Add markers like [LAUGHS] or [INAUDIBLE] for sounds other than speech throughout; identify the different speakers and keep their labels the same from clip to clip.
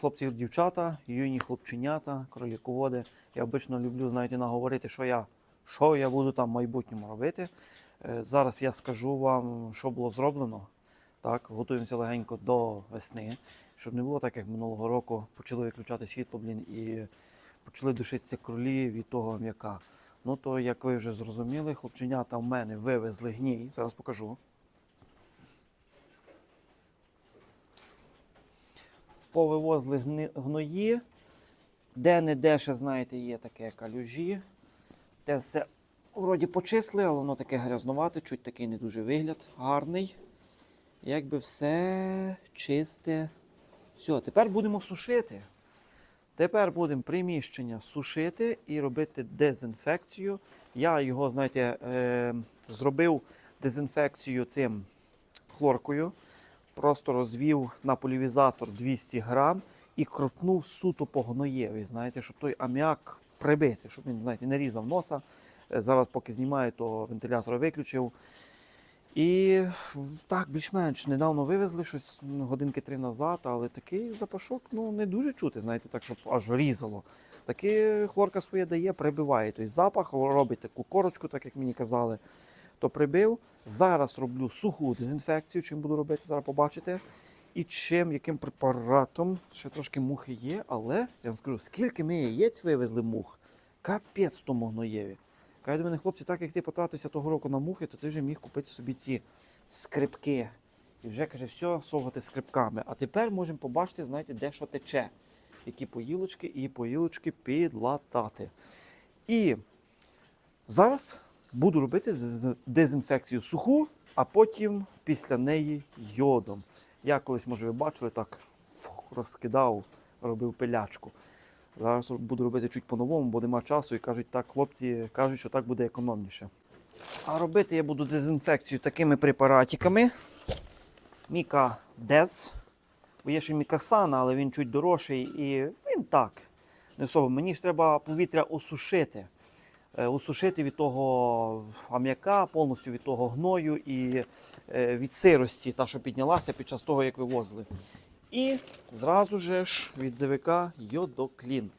Speaker 1: Хлопці, дівчата, юні хлопченята, кроліководи. Я обично люблю, знаєте, наговорити, що я, що я буду там в майбутньому робити. Е, Зараз я скажу вам, що було зроблено. Так, готуємося легенько до весни, щоб не було так, як минулого року почали виключати світло, блін, і почали душитися кролі від того м'яка. Ну то, як ви вже зрозуміли, хлопченята в мене вивезли гній. Зараз покажу. Повивозли гної. Де-не-де ще, знаєте, є таке калюжі. Те все вроді почисли, але воно таке грязнувате, чуть такий не дуже вигляд гарний. Якби все чисте. Все, тепер будемо сушити. Тепер будемо приміщення сушити і робити дезінфекцію. Я його, знаєте, е, зробив дезінфекцію цим хлоркою. Просто розвів на полівізатор 200 грам і крутнув суто по гноєві, знаєте, щоб той аміак прибити, щоб він, знаєте, не різав носа. Е, Зараз, поки знімаю, то вентилятор виключив. І так, більш-менш недавно вивезли щось годинки три назад, але такий запашок ну, не дуже чути, знаєте, так, щоб аж різало. Таки хлорка своє дає, прибиває той запах, робить таку корочку, так як мені казали, то прибив. Зараз роблю суху дезінфекцію, чим буду робити, зараз побачите. І чим, яким препаратом, ще трошки мухи є, але я вам скажу, скільки ми яєць вивезли мух, капець тому гноєві. Каже до мене, хлопці, так як ти потратився того року на мухи, то ти вже міг купити собі ці скрипки. І вже каже, все, совати скрипками. А тепер можемо побачити, знаєте, де що тече. Які поїлочки і поїлочки підлатати. І зараз буду робити дезінфекцію суху, а потім після неї йодом. Я колись, може, ви бачили, так розкидав, робив пилячку. Зараз буду робити чуть по-новому, бо нема часу і кажуть, так, хлопці кажуть, що так буде економніше. А робити я буду дезінфекцію такими препаратиками. Міка Дез. Бо є ще Мікасана, але він чуть дорожчий і він так. Не особо. Мені ж треба повітря осушити. Е, Осушити від того ам'яка, повністю від того гною і е, від сирості, та, що піднялася під час того, як вивозили. І зразу же ж від ЗВК йодоклін.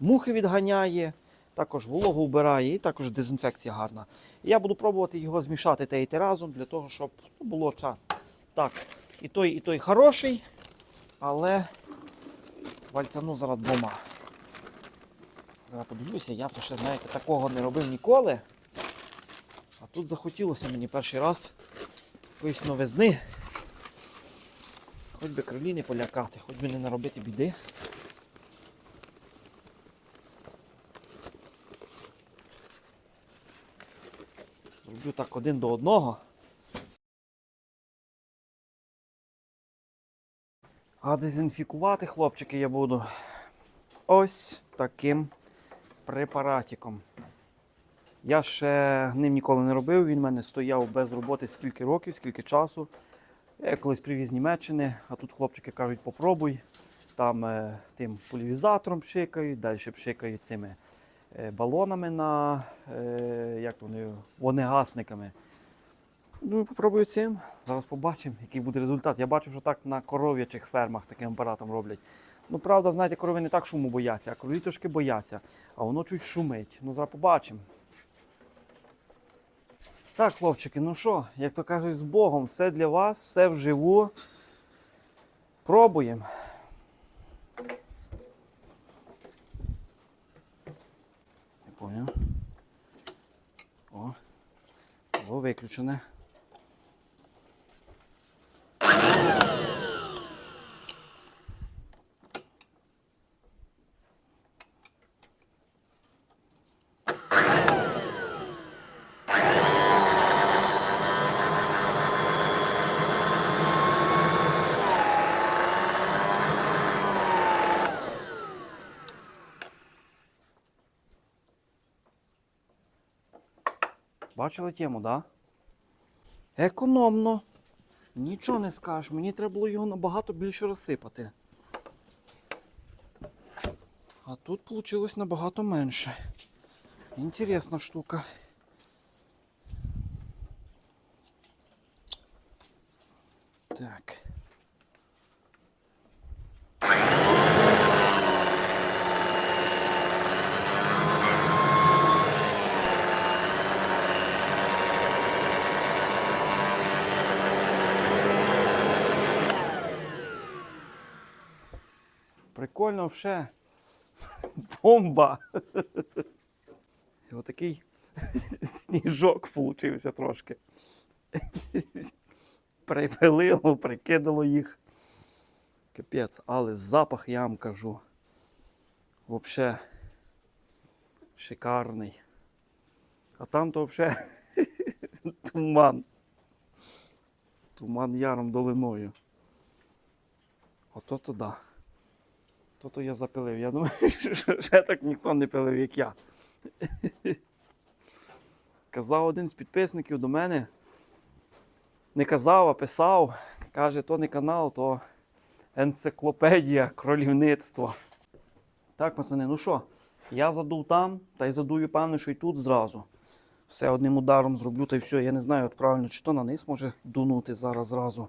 Speaker 1: Мухи відганяє, також вологу вбирає і також дезінфекція гарна. Я буду пробувати його змішати і те разом для того, щоб ну, було ча. Так, і той, і той хороший, але вальцяну зараз двома. Зараз подивлюся, я то ще, знаєте, такого не робив ніколи. А тут захотілося мені перший раз якоїсь новизни. Хоч би крилі не полякати, хоч би не наробити біди. Роблю так один до одного. А дезінфікувати, хлопчики, я буду ось таким препаратиком. Я ще ним ніколи не робив, він в мене стояв без роботи скільки років, скільки часу. Я колись привіз з Німеччини, а тут хлопчики кажуть, попробуй. Там е, тим полівізатором пшикають, далі пшикають цими е, балонами на е, як вони, вогнегасниками. Ну, попробую цим. Зараз побачимо, який буде результат. Я бачу, що так на коров'ячих фермах таким апаратом роблять. Ну, правда, знаєте, корови не так шуму бояться, а корові трошки бояться, а воно чуть шумить. Ну, зараз побачимо. Так, хлопчики, ну що, як то кажуть, з Богом, все для вас, все вживу. Пробуємо. Не поняв. О, було виключене. Бачили тему, да? Економно. Нічого не скажеш, мені треба було його набагато більше розсипати. А тут вийшло набагато менше. Інтересна штука. Так. Прикольно все. [LAUGHS] Бомба. Отакий [LAUGHS] сніжок получився трошки. [LAUGHS] Припилило, прикидало їх. Капець, але запах я вам кажу. Вообще шикарний. А там то взагалі туман. Туман яром долиною. Ото то. То-то я запилив. Я думаю, [LAUGHS] що так ніхто не пилив, як я. Казав один з підписників до мене. Не казав, а писав. Каже, то не канал, то енциклопедія кролівництва. Так, пацани, ну що, я задув там, та й задую, певне, що й тут зразу. Все одним ударом зроблю, та й все. Я не знаю, от правильно, чи то на низ може дунути зараз зразу.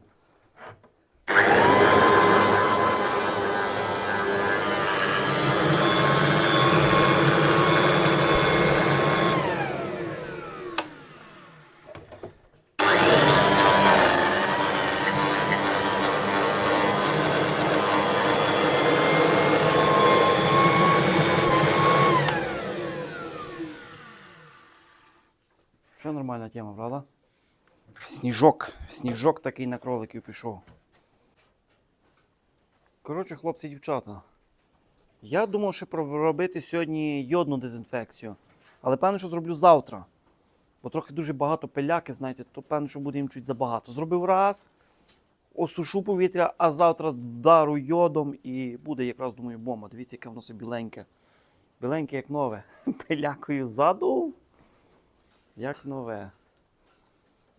Speaker 1: Нормальна тема, правда? Сніжок. Сніжок такий на кроликів пішов. Коротше, хлопці, дівчата. Я думав, що робити сьогодні йодну дезінфекцію. Але певно, що зроблю завтра. Бо трохи дуже багато пиляки, знаєте, то певно, що буде їм чуть забагато. Зробив раз, осушу повітря, а завтра вдару йодом і буде якраз, думаю, бомба. Дивіться, яке воно собі біленьке. Біленьке, як нове. [LAUGHS] Пилякою задув. Як нове.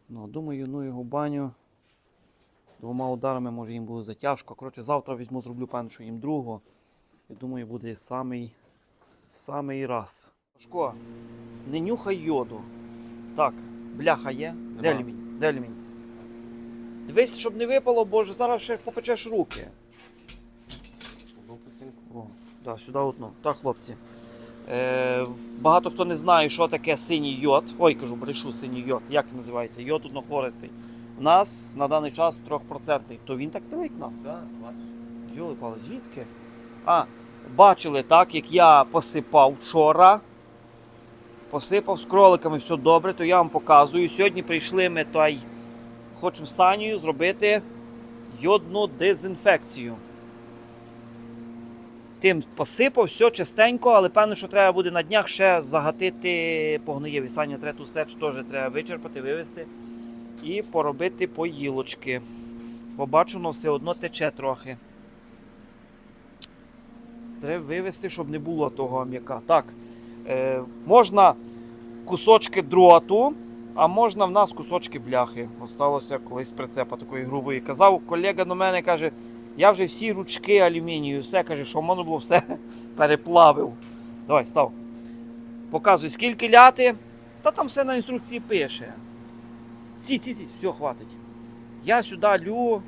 Speaker 1: Ну, думаю, ну його баню. Двома ударами може їм буде затяжко. Коротше, завтра візьму, зроблю певно, що їм другого. І думаю, буде самий, самий раз. Шко, не нюхай йоду. Так, бляха є. Де
Speaker 2: Нема.
Speaker 1: лімінь? Де лімінь? Дивись, щоб не випало, бо ж зараз ще попечеш руки. О, да, сюди одну. Так, хлопці. Е, багато хто не знає, що таке синій йод. Ой, кажу, брешу синій йод. Як називається? Йод однохлористий. У нас на даний час 3%. То він так пилить нас.
Speaker 2: Да.
Speaker 1: Йоли пали, звідки? А, бачили так, як я посипав вчора. Посипав з кроликами все добре, то я вам показую. Сьогодні прийшли ми та й хочемо з Санію зробити йодну дезінфекцію. Тим посипав, все чистенько, але певно, що треба буде на днях ще загатити погноєві. Саня треба сеч теж треба вичерпати, вивезти і поробити поїлочки. Бо воно все одно тече трохи. Треба вивести, щоб не було того ам'яка. Так, е, можна кусочки дроту, а можна в нас кусочки бляхи. Осталося колись прицепа такої грубої. Казав колега до мене, каже, я вже всі ручки алюмінію, все каже, що було все [LAUGHS] переплавив. Давай, став. Показуй, скільки ляти. Та там все на інструкції пише. Сі, сі, сі, все, хватить. Я сюди лю.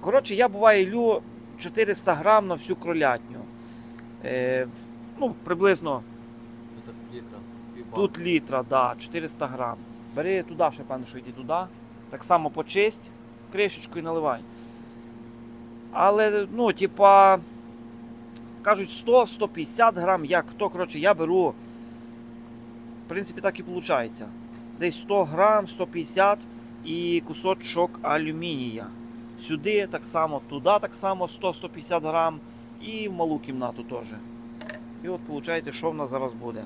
Speaker 1: Коротше, я буває лю 400 грам на всю кролятню. Е, ну, приблизно
Speaker 2: Тут літра.
Speaker 1: тут літра, да, 400 грам. Бери туди, ще певно, що йди туди. Так само почисть, кришечку і наливай. Але, ну, типа, кажуть 100-150 грам, як хто, коротше, я беру. В принципі, так і виходить. Десь 100 грам, 150 і кусочок алюмінія. Сюди так само, туди так само 100-150 грам і в малу кімнату теж. І от виходить, що в нас зараз буде.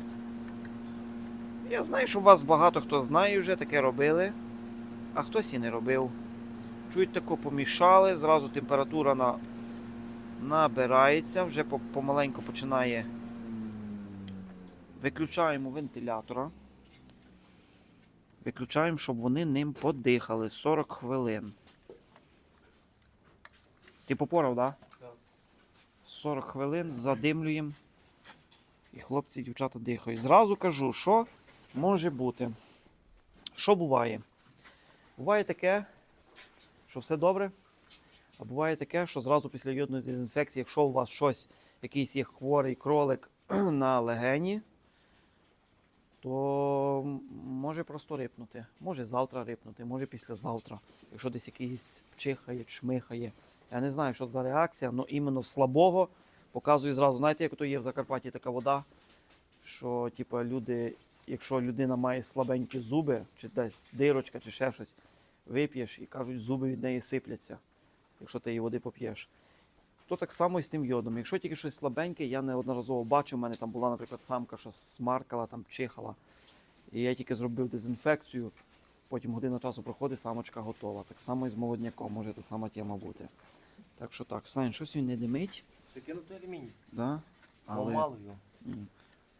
Speaker 1: Я знаю, що у вас багато хто знає вже, таке робили, а хтось і не робив. Чуть тако помішали, зразу температура на... набирається, вже помаленьку починає. Виключаємо вентилятора. Виключаємо, щоб вони ним подихали 40 хвилин. Ти попорав, так? Да?
Speaker 2: Так.
Speaker 1: 40 хвилин задимлюємо. І хлопці, дівчата дихають. Зразу кажу, що може бути. Що буває? Буває таке, що все добре. А буває таке, що зразу після йодної дезінфекції, якщо у вас щось, якийсь є хворий кролик [CLEARS THROAT] на легені, то може просто рипнути. Може завтра рипнути, може післязавтра. Якщо десь якийсь чихає, чмихає. Я не знаю, що за реакція, але іменно слабого Показую зразу, знаєте, як то є в Закарпатті така вода, що типу, люди, якщо людина має слабенькі зуби, чи десь дирочка, чи ще щось, вип'єш і кажуть, зуби від неї сипляться, якщо ти її води поп'єш. То так само і з тим йодом. Якщо тільки щось слабеньке, я неодноразово бачив, у мене там була, наприклад, самка, що смаркала, там чихала. І я тільки зробив дезінфекцію, потім година часу проходить, самочка готова. Так само і з молодняком може та сама тема бути. Так що так, Сань, щось він не димить,
Speaker 2: Ти кинути алюміній.
Speaker 1: да?
Speaker 2: Але, мало його.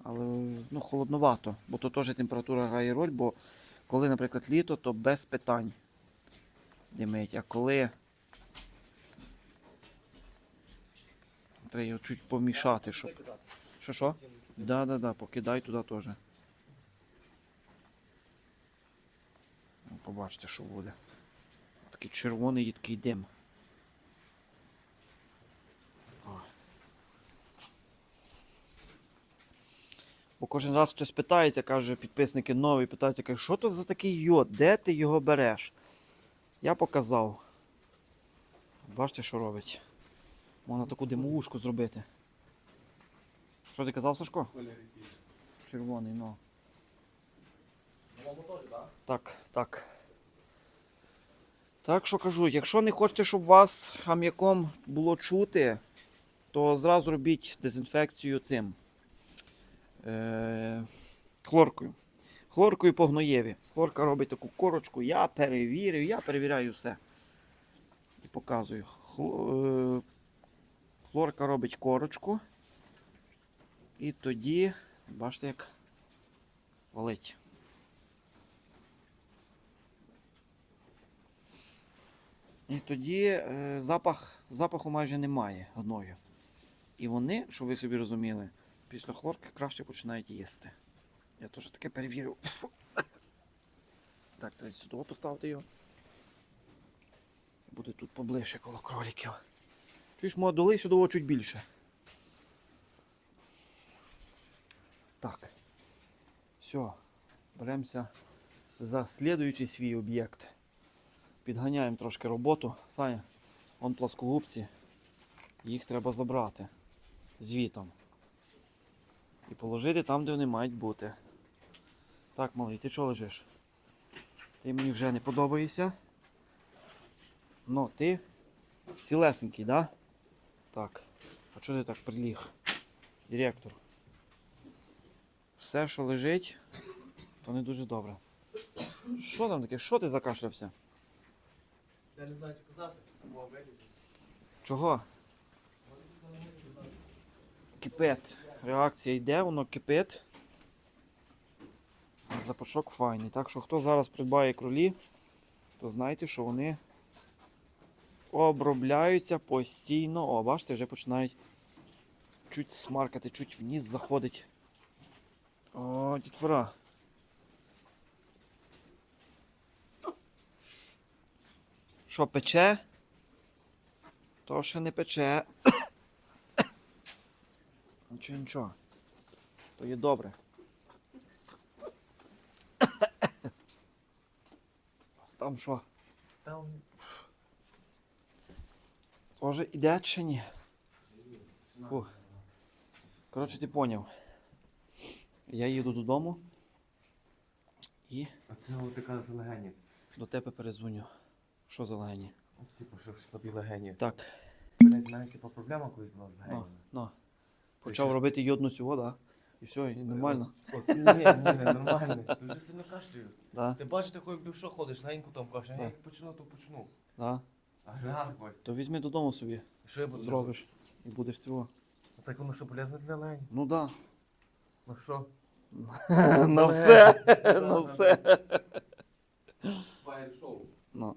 Speaker 1: але ну, холодновато, бо то теж температура грає роль, бо коли, наприклад, літо, то без питань димить. А коли треба його чуть помішати, щоб. Що що? Да, да, да, покидай туди теж. Ну, Побачите, що буде. Такий червоний їдкий дим. Бо кожен раз хтось питається, каже, підписники нові, питаються, каже, що то за такий йод? Де ти його береш? Я показав. Бачите, що робить? Можна таку димовушку зробити. Що ти казав, Сашко? Червоний, ну. Так, так. Так що кажу, якщо не хочете, щоб вас хам'яком було чути, то зразу робіть дезінфекцію цим. Е- хлоркою. Хлоркою по гноєві. Хлорка робить таку корочку, я перевірив, я перевіряю все. І показую. Е, Хлорка робить корочку. І тоді, бачите, як валить. І тоді е, запах, запаху майже немає гною. І вони, щоб ви собі розуміли, після хлорки краще починають їсти. Я теж таке перевірив. Так, треба сюди поставити його. Буде тут поближче коло кроліків. Чуєш, мо доли сюди чуть більше. Так. Все. Беремося за слідуючий свій об'єкт. Підганяємо трошки роботу. Саня, вон плоскогубці. Їх треба забрати звітом. І положити там, де вони мають бути. Так, малий, ти чого лежиш? Ти мені вже не подобаєшся. Ну, ти цілесенький, да? Так. А чого ти так приліг? Директор. Все, що лежить, то не дуже добре. Що там таке? Що ти закашлявся?
Speaker 2: Я не знаю, чи казати. Бо виріжеш.
Speaker 1: Чого? Кипить. Реакція йде, воно кипить. Запашок файний. Так що хто зараз придбає кролі, то знайте, що вони обробляються постійно. О, бачите, вже починають чуть смаркати, чуть вниз заходить. О, дітвора. Що, пече? То ще не пече. [COUGHS] Нічого, нічого. То є добре. Там що?
Speaker 2: Там
Speaker 1: Тоже іде чи ні? Фу. Коротше, ти поняв. Я їду додому і
Speaker 2: А це така з легенів.
Speaker 1: до тебе перезвоню. Що за легені?
Speaker 2: Типу, що слабі легені.
Speaker 1: Так,
Speaker 2: Блять, навіть типу проблема колись була з легенями.
Speaker 1: ну. Почав
Speaker 2: щас-
Speaker 1: робити йодну цього, да? І все, і нормально.
Speaker 2: Ні, ні, не нормально. Ти вже сильно кашлюю.
Speaker 1: Да,
Speaker 2: Ти бачиш, ти хоч що ходиш, легенько там кашлю. Я як почну, то почну.
Speaker 1: да.
Speaker 2: Агрегат хоч.
Speaker 1: То візьми додому собі,
Speaker 2: Що я буду
Speaker 1: зробиш і будеш цього.
Speaker 2: робити? Так воно що полезно для легень?
Speaker 1: Ну да.
Speaker 2: Ну що? [LAUGHS]
Speaker 1: На все. [LAUGHS] [LAUGHS] На все.
Speaker 2: Фаєр шоу.
Speaker 1: Ну.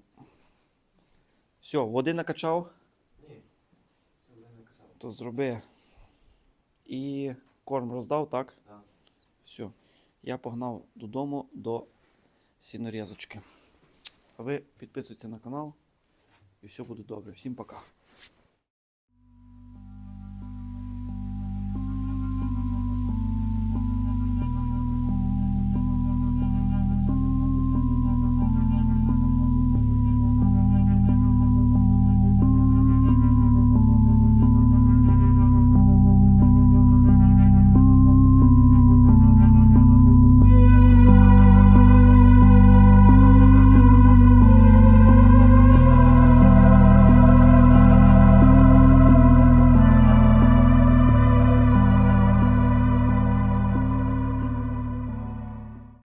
Speaker 1: Все, води накачав,
Speaker 2: Ні. Це я не казав.
Speaker 1: то зроби. І корм роздав, так?
Speaker 2: Так.
Speaker 1: Все. Я погнав додому до сінорізочки. А ви підписуйтесь на канал і все буде добре. Всім пока.